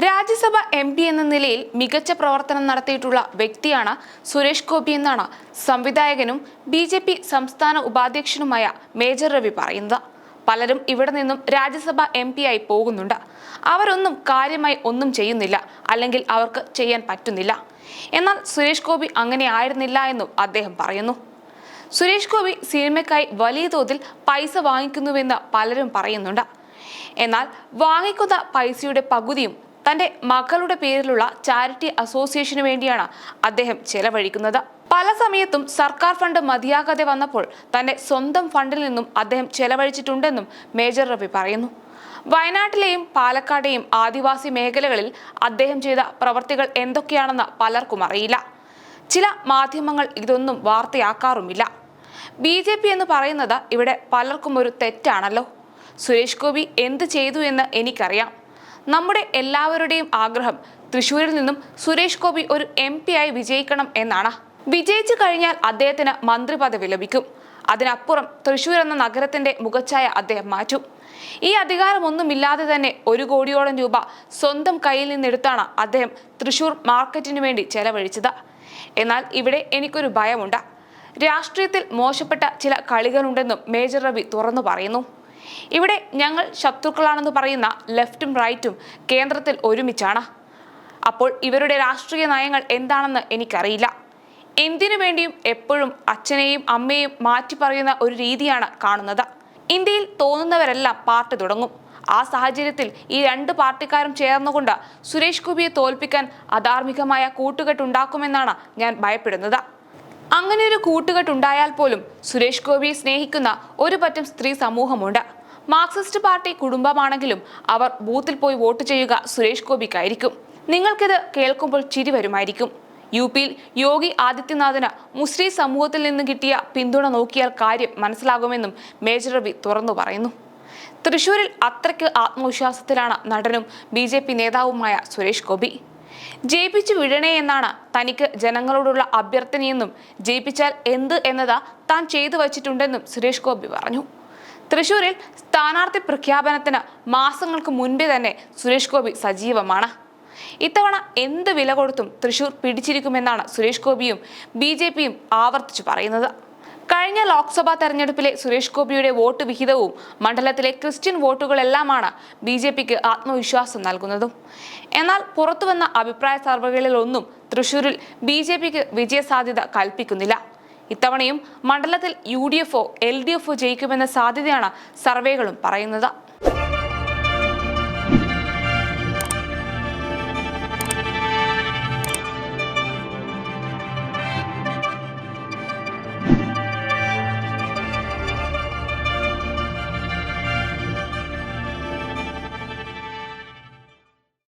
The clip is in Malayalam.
രാജ്യസഭ എം പി എന്ന നിലയിൽ മികച്ച പ്രവർത്തനം നടത്തിയിട്ടുള്ള വ്യക്തിയാണ് സുരേഷ് ഗോപി എന്നാണ് സംവിധായകനും ബി ജെ പി സംസ്ഥാന ഉപാധ്യക്ഷനുമായ മേജർ രവി പറയുന്നത്. പലരും ഇവിടെ നിന്നും രാജ്യസഭ എം പി ആയി പോകുന്നുണ്ട്. അവരൊന്നും കാര്യമായി ഒന്നും ചെയ്യുന്നില്ല. അല്ലെങ്കിൽ അവർക്ക് ചെയ്യാൻ പറ്റുന്നില്ല. എന്നാൽ സുരേഷ് ഗോപി അങ്ങനെ ആയിരുന്നില്ല എന്നും അദ്ദേഹം പറയുന്നു. സുരേഷ് ഗോപി സിനിമയ്ക്കായി വലിയ തോതിൽ പൈസ വാങ്ങിക്കുന്നുവെന്ന് പലരും പറയുന്നുണ്ട്. എന്നാൽ വാങ്ങിക്കുന്ന പൈസയുടെ പകുതിയും തന്റെ മകളുടെ പേരിലുള്ള ചാരിറ്റി അസോസിയേഷന് വേണ്ടിയാണ് അദ്ദേഹം ചെലവഴിക്കുന്നത്. പല സമയത്തും സർക്കാർ ഫണ്ട് മതിയാകാതെ വന്നപ്പോൾ തന്റെ സ്വന്തം ഫണ്ടിൽ നിന്നും അദ്ദേഹം ചെലവഴിച്ചിട്ടുണ്ടെന്നും മേജർ രവി പറയുന്നു. വയനാട്ടിലെയും പാലക്കാടെയും ആദിവാസി മേഖലകളിൽ അദ്ദേഹം ചെയ്ത പ്രവർത്തികൾ എന്തൊക്കെയാണെന്ന് പലർക്കും അറിയില്ല. ചില മാധ്യമങ്ങൾ ഇതൊന്നും വാർത്തയാക്കാറുമില്ല. ബി ജെ പി എന്ന് പറയുന്നത് ഇവിടെ പലർക്കും ഒരു തെറ്റാണല്ലോ. സുരേഷ് ഗോപി എന്ത് ചെയ്തു എന്ന് എനിക്കറിയാം. നമ്മുടെ എല്ലാവരുടെയും ആഗ്രഹം തൃശൂരിൽ നിന്നും സുരേഷ് ഗോപി ഒരു എം ആയി വിജയിക്കണം എന്നാണ്. വിജയിച്ചു കഴിഞ്ഞാൽ അദ്ദേഹത്തിന് മന്ത്രിപദവി ലഭിക്കും. അതിനപ്പുറം തൃശൂർ എന്ന നഗരത്തിന്റെ മുഖച്ഛായ അദ്ദേഹം മാറ്റും. ഈ അധികാരമൊന്നുമില്ലാതെ തന്നെ ഒരു കോടിയോളം രൂപ സ്വന്തം കയ്യിൽ നിന്നെടുത്താണ് അദ്ദേഹം തൃശൂർ മാർക്കറ്റിന് വേണ്ടി ചെലവഴിച്ചത്. എന്നാൽ ഇവിടെ എനിക്കൊരു ഭയമുണ്ട്. രാഷ്ട്രീയത്തിൽ മോശപ്പെട്ട ചില കളികളുണ്ടെന്നും മേജർ രവി തുറന്നു പറയുന്നു. ഇവിടെ ഞങ്ങൾ ശത്രുക്കളാണെന്ന് പറയുന്ന ലെഫ്റ്റും റൈറ്റും കേന്ദ്രത്തിൽ ഒരുമിച്ചാണ്. അപ്പോൾ ഇവരുടെ രാഷ്ട്രീയ നയങ്ങൾ എന്താണെന്ന് എനിക്കറിയില്ല. എന്തിനു വേണ്ടിയും എപ്പോഴും അച്ഛനെയും അമ്മയെയും മാറ്റി പറയുന്ന ഒരു രീതിയാണ് കാണുന്നത്. ഇന്ത്യയിൽ തോന്നുന്നവരെല്ലാം പാർട്ടി തുടങ്ങും. ആ സാഹചര്യത്തിൽ ഈ രണ്ട് പാർട്ടിക്കാരും ചേർന്നുകൊണ്ട് സുരേഷ് ഗോപിയെ തോൽപ്പിക്കാൻ അധാർമികമായ കൂട്ടുകെട്ടുണ്ടാക്കുമെന്നാണ് ഞാൻ ഭയപ്പെടുന്നത്. അങ്ങനെ ഒരു കൂട്ടുകെട്ടുണ്ടായാൽ പോലും സുരേഷ് ഗോപിയെ സ്നേഹിക്കുന്ന ഒരു പറ്റം സ്ത്രീ സമൂഹമുണ്ട്. മാർക്സിസ്റ്റ് പാർട്ടി കുടുംബമാണെങ്കിലും അവർ ബൂത്തിൽ പോയി വോട്ട് ചെയ്യുക സുരേഷ് ഗോപിക്കായിരിക്കും. നിങ്ങൾക്കിത് കേൾക്കുമ്പോൾ ചിരി വരുമായിരിക്കും. യു പിയിൽ യോഗി ആദിത്യനാഥിന് മുസ്ലിം സമൂഹത്തിൽ നിന്ന് കിട്ടിയ പിന്തുണ നോക്കിയാൽ കാര്യം മനസ്സിലാകുമെന്നും മേജർ രവി തുറന്നു പറയുന്നു. തൃശൂരിൽ അത്രയ്ക്ക് ആത്മവിശ്വാസത്തിലാണ് നടനും ബി ജെ പി നേതാവുമായ സുരേഷ് ഗോപി. ജയിപ്പിച്ചു വിഴണേ എന്നാണ് തനിക്ക് ജനങ്ങളോടുള്ള അഭ്യർത്ഥനയെന്നും ജയിപ്പിച്ചാൽ എന്ത് എന്നതാ താൻ ചെയ്തു വച്ചിട്ടുണ്ടെന്നും സുരേഷ് ഗോപി പറഞ്ഞു. തൃശൂരിൽ സ്ഥാനാർത്ഥി പ്രഖ്യാപനത്തിന് മാസങ്ങൾക്ക് മുൻപേ തന്നെ സുരേഷ് ഗോപി സജീവമാണ്. ഇത്തവണ എന്ത് വില കൊടുത്തും തൃശൂർ പിടിച്ചിരിക്കുമെന്നാണ് സുരേഷ് ഗോപിയും ബി ജെ പിയും ആവർത്തിച്ചു പറയുന്നത്. കഴിഞ്ഞ ലോക്സഭാ തെരഞ്ഞെടുപ്പിലെ സുരേഷ് ഗോപിയുടെ വോട്ട് വിഹിതവും മണ്ഡലത്തിലെ ക്രിസ്ത്യൻ വോട്ടുകളെല്ലാമാണ് ബി ജെ പിക്ക് ആത്മവിശ്വാസം നൽകുന്നതും. എന്നാൽ പുറത്തുവന്ന അഭിപ്രായ സർവേകളിലൊന്നും തൃശൂരിൽ ബി ജെ പിക്ക് വിജയസാധ്യത കൽപ്പിക്കുന്നില്ല. ഇത്തവണയും മണ്ഡലത്തിൽ യു ഡി എഫോ എൽ ഡി എഫോ ജയിക്കുമെന്ന സാധ്യതയാണ് സർവേകളും പറയുന്നത്.